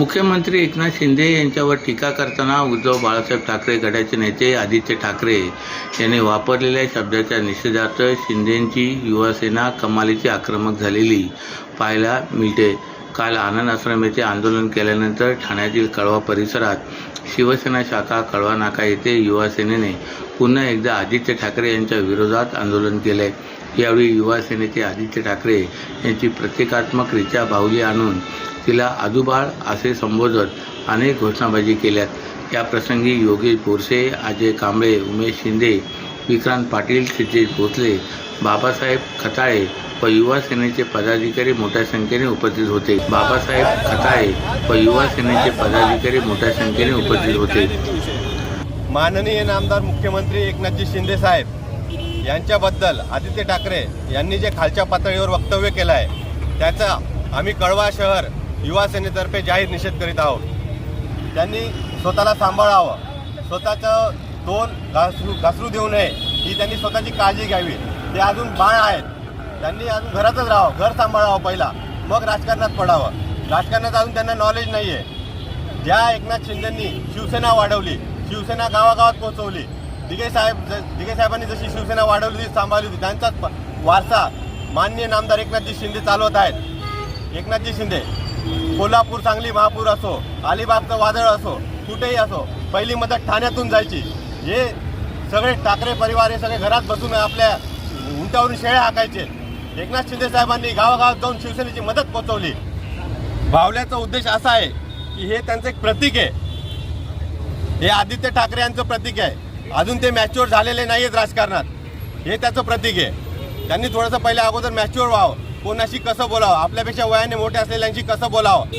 मुख्यमंत्री एकनाथ शिंदे यांच्यावर टीका करताना उद्धव बाळासाहेब ठाकरे गटाचे नेते आदित्य ठाकरे यांनी वापरलेल्या शब्दाच्या निषेधार्थ शिंदेंची युवासेना कमालीची आक्रमक झालेली पाहायला मिळते. काल आनंद आश्रम येथे आंदोलन केल्यानंतर ठाण्यातील कळवा परिसरात शिवसेना शाखा कळवा नाका येथे युवासेनेने पुन्हा एकदा आदित्य ठाकरे यांच्या विरोधात आंदोलन केले. यावेळी युवासेनेचे आदित्य ठाकरे यांची प्रतिकात्मकरित्या बाहुली आणून तिला आजूबाळ असे संबोधत अनेक घोषणाबाजी केल्यात. या प्रसंगी योगेश बोरसे अजय कांबळे उमेश शिंदे विक्रांत पाटील सिद्धेश भोसले बाबासाहेब खताळे व युवा सेनेचे पदाधिकारी मोठ्या संख्येने उपस्थित होते. बाबासाहेब खताळे व युवा सेनेचे पदाधिकारी मोठ्या संख्येने उपस्थित होते. माननीय नामदार मुख्यमंत्री एकनाथजी शिंदे साहेब यांच्याबद्दल आदित्य ठाकरे यांनी जे खालच्या पातळीवर वक्तव्य केलं आहे त्याचा आम्ही कळवा शहर युवा सेनेतर्फे जाहीर निषेध करीत आहोत. त्यांनी स्वतःला सांभाळावं स्वतःचं दोन घासरू घासरू देऊ नये ही त्यांनी स्वतःची काळजी घ्यावी. ते अजून बाळ आहेत. त्यांनी अजून घरातच राहावं घर सांभाळावं पहिला. मग राजकारणात पडावं. राजकारणात अजून त्यांना नॉलेज नाही आहे ज्या एकनाथ शिंदेंनी शिवसेना वाढवली शिवसेना गावागावात पोहोचवली दिघे साहेब ज- दिघे साहेबांनी जशी शिवसेना वाढवली होती सांभाळली होती त्यांचाच वारसा माननीय नामदार एकनाथजी शिंदे चालवत आहेत. एकनाथजी शिंदे कोल्हापूर सांगली महापूर असो अलिबागचं वादळ असो कुठेही असो पहिली मदत ठाण्यातून जायची. हे सगळे ठाकरे परिवार हे सगळे घरात बसून आपल्या उंटावरून शेळ्या हाकायचे. एकनाथ शिंदे साहेबांनी गावागावात जाऊन शिवसेनेची मदत पोहोचवली भावल्याचा उद्देश असा आहे की हे त्यांचं एक प्रतीक आहे. हे आदित्य ठाकरे यांचं प्रतीक आहे. अजून ते मॅच्युअर झालेले नाही आहेत राजकारणात. हे त्याचं प्रतीक आहे. त्यांनी थोडंसं पहिले अगोदर मॅच्युअर व्हावं. कोणाशी कसं बोलावं? आपल्यापेक्षा वयाने मोठे असलेल्यांशी कसं बोलावं?